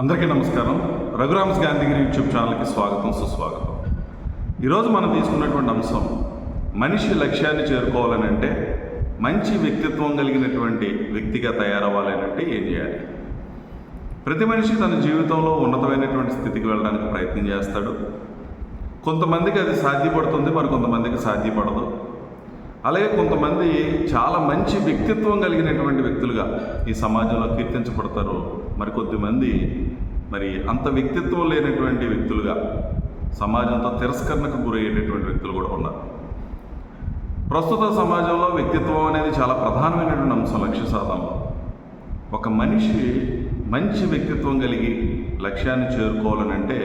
అందరికీ నమస్కారం. రఘురామ్స్ గాంధీగిరి యూట్యూబ్ ఛానల్కి స్వాగతం సుస్వాగతం. ఈరోజు మనం తీసుకున్నటువంటి అంశం మనిషి లక్ష్యాన్ని చేరుకోవాలని అంటే మంచి వ్యక్తిత్వం కలిగినటువంటి వ్యక్తిగా తయారవ్వాలని అంటే ఏం చేయాలి? ప్రతి మనిషి తన జీవితంలో ఉన్నతమైనటువంటి స్థితికి వెళ్ళడానికి ప్రయత్నం చేస్తాడు. కొంతమందికి అది సాధ్యపడుతుంది మరి కొంతమందికి సాధ్యపడదు. అలాగే కొంతమంది చాలా మంచి వ్యక్తిత్వం కలిగినటువంటి వ్యక్తులుగా ఈ సమాజంలో కీర్తించబడతారు. మరి కొద్దిమంది మరి అంత వ్యక్తిత్వం లేనటువంటి వ్యక్తులుగా సమాజంతో తిరస్కరణకు గురయ్యేటటువంటి వ్యక్తులు కూడా ఉన్నారు. ప్రస్తుత సమాజంలో వ్యక్తిత్వం అనేది చాలా ప్రధానమైనటువంటి అంశం లక్ష్య సాధనలో. ఒక మనిషి మంచి వ్యక్తిత్వం కలిగి లక్ష్యాన్ని చేరుకోవాలని అంటే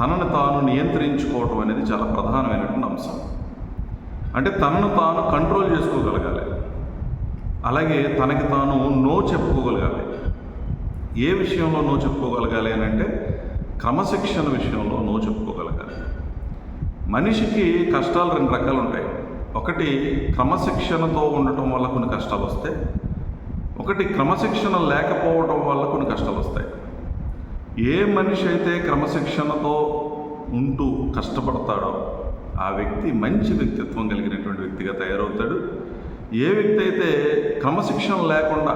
తనను తాను నియంత్రించుకోవటం అనేది చాలా ప్రధానమైనటువంటి అంశం. అంటే తనను తాను కంట్రోల్ చేసుకోగలగాలి. అలాగే తనకి తాను నో చెప్పుకోగలగాలి. ఏ విషయంలో నో చెప్పుకోగలగాలి అని అంటే క్రమశిక్షణ విషయంలో నో చెప్పుకోగలగాలి. మనిషికి కష్టాలు రెండు రకాలు ఉంటాయి ఒకటి క్రమశిక్షణతో ఉండటం వల్ల కొన్ని కష్టాలు వస్తాయి. ఒకటి క్రమశిక్షణ లేకపోవడం వల్ల కొన్ని కష్టాలు వస్తాయి. ఏ మనిషి అయితే క్రమశిక్షణతో ఉంటూ కష్టపడతాడో ఆ వ్యక్తి మంచి వ్యక్తిత్వం కలిగినటువంటి వ్యక్తిగా తయారవుతాడు. ఏ వ్యక్తి అయితే క్రమశిక్షణ లేకుండా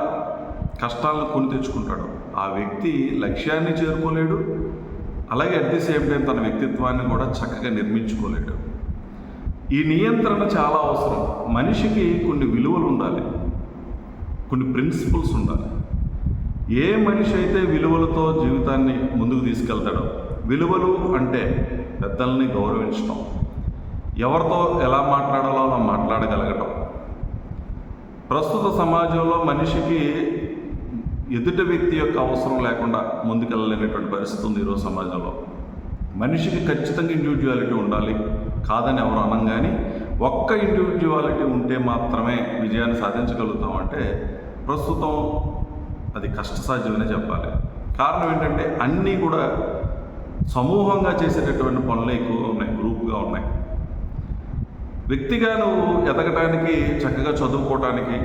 కష్టాలను కొని తెచ్చుకుంటాడో ఆ వ్యక్తి లక్ష్యాన్ని చేరుకోలేడు అలాగే అట్ ది సేమ్ టైం తన వ్యక్తిత్వాన్ని కూడా చక్కగా నిర్మించుకోలేడు. ఈ నియంత్రణ చాలా అవసరం. మనిషికి కొన్ని విలువలు ఉండాలి. కొన్ని ప్రిన్సిపల్స్ ఉండాలి. ఏ మనిషి అయితే విలువలతో జీవితాన్ని ముందుకు తీసుకెళ్తాడో విలువలు అంటే పెద్దల్ని గౌరవించడం ఎవరితో ఎలా మాట్లాడాలో అలా మాట్లాడగలగటం. ప్రస్తుత సమాజంలో మనిషికి ఎదుటి వ్యక్తి యొక్క అవసరం లేకుండా ముందుకెళ్ళలేనటువంటి పరిస్థితి ఉంది ఈరోజు సమాజంలో. మనిషికి ఖచ్చితంగా ఇండివిజువాలిటీ ఉండాలి. కాదని ఎవరు అనం కానీ ఒక్క ఇండివిజువాలిటీ ఉంటే మాత్రమే విజయాన్ని సాధించగలుగుతామంటే ప్రస్తుతం అది కష్టసాధ్యమనే చెప్పాలి. కారణం ఏంటంటే అన్నీ కూడా సమూహంగా చేసేటటువంటి పనులు ఎక్కువగా ఉన్నాయి గ్రూప్గా ఉన్నాయి. వ్యక్తిగా నువ్వు ఎదగటానికి చక్కగా చదువుకోవటానికి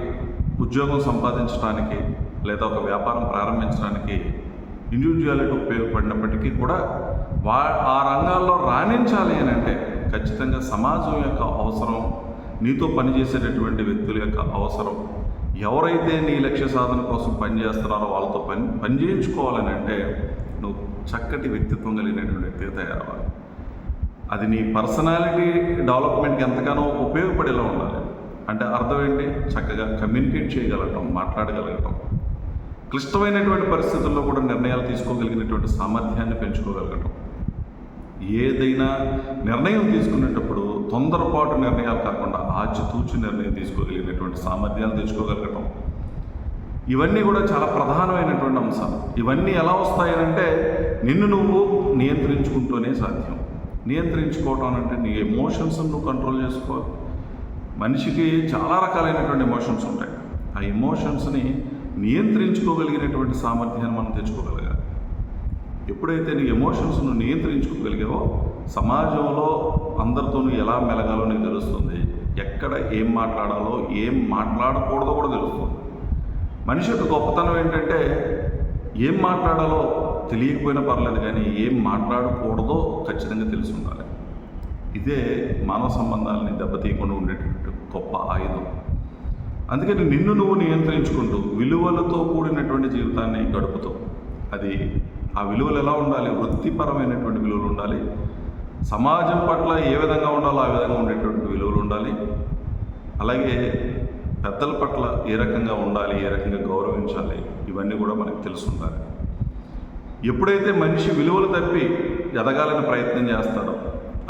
ఉద్యోగం సంపాదించడానికి లేదా ఒక వ్యాపారం ప్రారంభించడానికి ఇండివిజువాలిటీ ఉపయోగపడినప్పటికీ కూడా వా ఆ రంగాల్లో రాణించాలి అని అంటే ఖచ్చితంగా సమాజం యొక్క అవసరం నీతో పనిచేసేటటువంటి వ్యక్తుల యొక్క అవసరం. ఎవరైతే నీ లక్ష్య సాధన కోసం పనిచేస్తున్నారో వాళ్ళతో పని పనిచేయించుకోవాలని అంటే నువ్వు చక్కటి వ్యక్తిత్వం కలిగినటువంటి వ్యక్తిగా తయారవ్వాలి. అది నీ పర్సనాలిటీ డెవలప్మెంట్కి ఎంతగానో ఉపయోగపడేలా ఉండాలి. అంటే అర్థం ఏంటి? చక్కగా కమ్యూనికేట్ చేయగలగటం మాట్లాడగలగటం. క్లిష్టమైనటువంటి పరిస్థితుల్లో కూడా నిర్ణయాలు తీసుకోగలిగినటువంటి సామర్థ్యాన్ని పెంచుకోగలగటం. ఏదైనా నిర్ణయం తీసుకునేటప్పుడు తొందరపాటు నిర్ణయాలు కాకుండా ఆచితూచి నిర్ణయం తీసుకోగలిగినటువంటి సామర్థ్యాలు తెచ్చుకోగలగటం. ఇవన్నీ కూడా చాలా ప్రధానమైనటువంటి అంశాలు. ఇవన్నీ ఎలా వస్తాయనంటే నిన్ను నువ్వు నియంత్రించుకుంటూనే సాధ్యం. నియంత్రించుకోవటం అంటే నీ ఎమోషన్స్ నువ్వు కంట్రోల్ చేసుకోవాలి. మనిషికి చాలా రకాలైనటువంటి ఎమోషన్స్ ఉంటాయి. ఆ ఎమోషన్స్ని నియంత్రించుకోగలిగినటువంటి సామర్థ్యాన్ని మనం తెచ్చుకోగలగాలి. ఎప్పుడైతే నీ ఎమోషన్స్ నువ్వు నియంత్రించుకోగలిగావో సమాజంలో అందరితోనూ ఎలా మెలగాలో నీకు తెలుస్తుంది. ఎక్కడ ఏం మాట్లాడాలో ఏం మాట్లాడకూడదో కూడా తెలుస్తుంది. మనిషి యొక్క గొప్పతనం ఏంటంటే ఏం మాట్లాడాలో తెలియకపోయినా పర్లేదు కానీ ఏం మాట్లాడకూడదో ఖచ్చితంగా తెలిసి ఉండాలి. ఇదే మానవ సంబంధాలని దెబ్బతీయకుండా ఉండేటటువంటి గొప్ప ఆయుధం. అందుకని నిన్ను నువ్వు నియంత్రించుకుంటూ విలువలతో కూడినటువంటి జీవితాన్ని గడుపుతూ అది ఆ విలువలు ఎలా ఉండాలి వృత్తిపరమైనటువంటి విలువలు ఉండాలి సమాజం పట్ల ఏ విధంగా ఉండాలో ఆ విధంగా ఉండేటువంటి విలువలు ఉండాలి అలాగే పెద్దల పట్ల ఏ రకంగా ఉండాలి ఏ రకంగా గౌరవించాలి ఇవన్నీ కూడా మనకు తెలుసుండాలి. ఎప్పుడైతే మనిషి విలువలు తప్పి ఎదగాలని ప్రయత్నం చేస్తాడో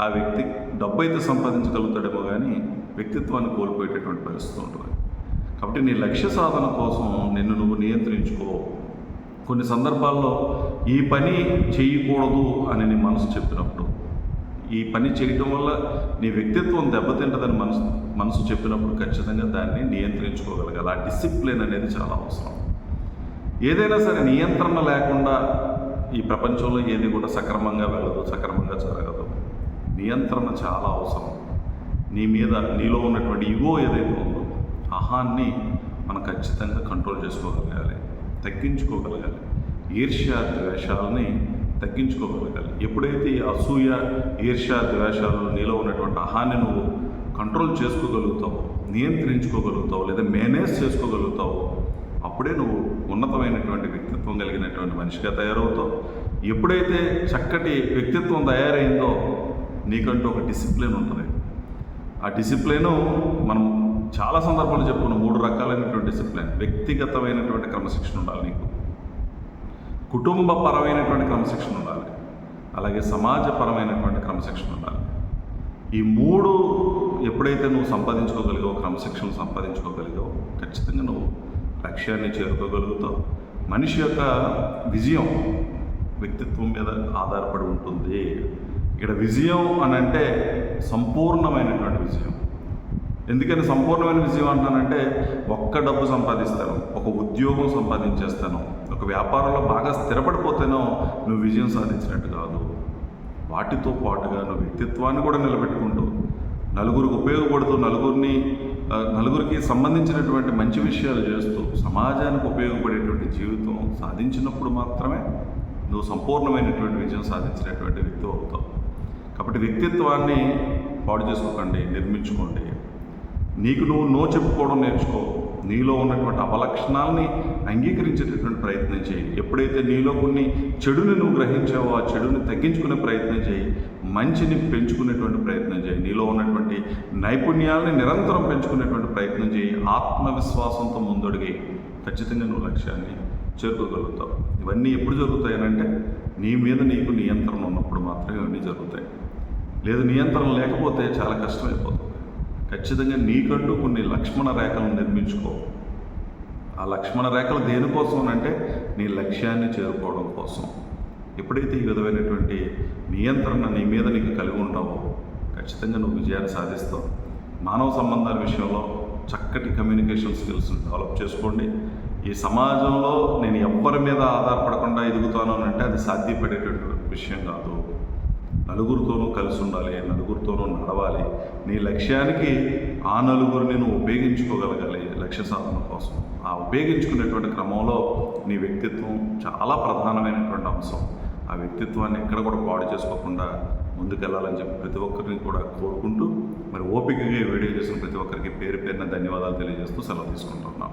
ఆ వ్యక్తి డబ్బు అయితే సంపాదించగలుగుతాడేమో కానీ వ్యక్తిత్వాన్ని కోల్పోయేటటువంటి పరిస్థితి ఉంటుంది. కాబట్టి నీ లక్ష్య సాధన కోసం నిన్ను నువ్వు నియంత్రించుకో. కొన్ని సందర్భాల్లో ఈ పని చేయకూడదు అని నీ మనసు చెప్పినప్పుడు ఈ పని చేయటం వల్ల నీ వ్యక్తిత్వం దెబ్బతింటదని మనసు మనసు చెప్పినప్పుడు ఖచ్చితంగా దాన్ని నియంత్రించుకోగలగాలి. ఆ డిసిప్లిన్ అనేది చాలా అవసరం. ఏదైనా సరే నియంత్రణ లేకుండా ఈ ప్రపంచంలో ఏది కూడా సక్రమంగా వెళ్ళదు సక్రమంగా జరగదు. నియంత్రణ చాలా అవసరం. నీ మీద నీలో ఉన్నటువంటి ఇగో ఏదైతే ఉందో మొహాన్ని మనం ఖచ్చితంగా కంట్రోల్ చేసుకోగలగాలి తగ్గించుకోగలగాలి. ఈర్ష్య ద్వేషాలని తగ్గించుకోగలగాలి. ఎప్పుడైతే ఈ అసూయ ఈర్ష్య ద్వేషాలు నీలో ఉన్నటువంటి అహాన్ని నువ్వు కంట్రోల్ చేసుకోగలుగుతావు నియంత్రించుకోగలుగుతావు లేదా మేనేజ్ చేసుకోగలుగుతావు అప్పుడే నువ్వు ఉన్నతమైనటువంటి వ్యక్తిత్వం కలిగినటువంటి మనిషిగా తయారవుతావు. ఎప్పుడైతే చక్కటి వ్యక్తిత్వం తయారైందో నీకంటూ ఒక డిసిప్లిన్ ఉంటుంది. ఆ డిసిప్లిన్ మనం చాలా సందర్భాలు చెప్పుకున్న మూడు రకాలైనటువంటి డిసిప్లిన్ వ్యక్తిగతమైనటువంటి క్రమశిక్షణ ఉండాలి నీకు. కుటుంబపరమైనటువంటి క్రమశిక్షణ ఉండాలి. అలాగే సమాజపరమైనటువంటి క్రమశిక్షణ ఉండాలి. ఈ మూడు ఎప్పుడైతే నువ్వు సంపాదించుకోగలిగావు క్రమశిక్షణ సంపాదించుకోగలిగావు ఖచ్చితంగా నువ్వు లక్ష్యాన్ని చేరుకోగలుగుతావు. మనిషి యొక్క విజయం వ్యక్తిత్వం మీద ఆధారపడి ఉంటుంది. ఇక్కడ విజయం అని అంటే సంపూర్ణమైనటువంటి విజయం. ఎందుకని సంపూర్ణమైన విజయం అంటానంటే ఒక్క డబ్బు సంపాదిస్తాను ఒక ఉద్యోగం సంపాదించేస్తాను ఒక వ్యాపారంలో బాగా స్థిరపడిపోతేనో నువ్వు విజయం సాధించినట్టు కాదు. వాటితో పాటుగా నువ్వు వ్యక్తిత్వాన్ని కూడా నిలబెట్టుకుంటూ నలుగురికి ఉపయోగపడుతూ నలుగురిని నలుగురికి సంబంధించినటువంటి మంచి విషయాలు చేస్తూ సమాజానికి ఉపయోగపడేటువంటి జీవితం సాధించినప్పుడు మాత్రమే నువ్వు సంపూర్ణమైనటువంటి విజయం సాధించినటువంటి వ్యక్తి అవుతావు. కాబట్టి వ్యక్తిత్వాన్ని పాడు చేసుకోకండి నిర్మించుకోండి. నీకు నువ్వు నో చెప్పుకోవడం నేర్చుకో. నీలో ఉన్నటువంటి అవలక్షణాలని అంగీకరించేటటువంటి ప్రయత్నం చేయి. ఎప్పుడైతే నీలో కొన్ని చెడుని నువ్వు గ్రహించావో ఆ చెడుని తగ్గించుకునే ప్రయత్నం చేయి. మంచిని పెంచుకునేటువంటి ప్రయత్నం చేయి. నీలో ఉన్నటువంటి నైపుణ్యాలని నిరంతరం పెంచుకునేటువంటి ప్రయత్నం చేయి. ఆత్మవిశ్వాసంతో ముందడిగి ఖచ్చితంగా నువ్వు లక్ష్యాన్ని చేరుకోగలుగుతావు. ఇవన్నీ ఎప్పుడు జరుగుతాయనంటే నీ మీద నీకు నియంత్రణ ఉన్నప్పుడు మాత్రమే ఇవన్నీ జరుగుతాయి. లేదు నియంత్రణ లేకపోతే చాలా కష్టమైపోతుంది. ఖచ్చితంగా నీకంటూ కొన్ని లక్ష్మణ రేఖలను నిర్మించుకో. ఆ లక్ష్మణ రేఖలు దేనికోసం అంటే నీ లక్ష్యాన్ని చేరుకోవడం కోసం. ఎప్పుడైతే ఈ విధమైనటువంటి నియంత్రణ నీ మీద నీకు కలిగి ఉంటావో ఖచ్చితంగా నువ్వు విజయాన్ని సాధిస్తావు. మానవ సంబంధాల విషయంలో చక్కటి కమ్యూనికేషన్ స్కిల్స్ డెవలప్ చేసుకోండి. ఈ సమాజంలో నేను ఎవ్వరి మీద ఆధారపడకుండా ఎదుగుతాను అంటే అది సాధ్యపడేటటువంటి విషయం కాదు. నలుగురితోనూ కలిసి ఉండాలి నలుగురితోనూ నడవాలి. నీ లక్ష్యానికి ఆ నలుగురిని నువ్వు ఉపయోగించుకోగలగాలి లక్ష్య సాధన కోసం. ఆ ఉపయోగించుకునేటువంటి క్రమంలో నీ వ్యక్తిత్వం చాలా ప్రధానమైనటువంటి అంశం. ఆ వ్యక్తిత్వాన్ని ఎక్కడ కూడా పాడు చేసుకోకుండా ముందుకెళ్ళాలని చెప్పి ప్రతి ఒక్కరిని కూడా కోరుకుంటూ మరి ఓపికగా వీడియో చేసిన ప్రతి ఒక్కరికి పేరు పేరున ధన్యవాదాలు తెలియజేస్తూ సెలవు తీసుకుంటున్నాం.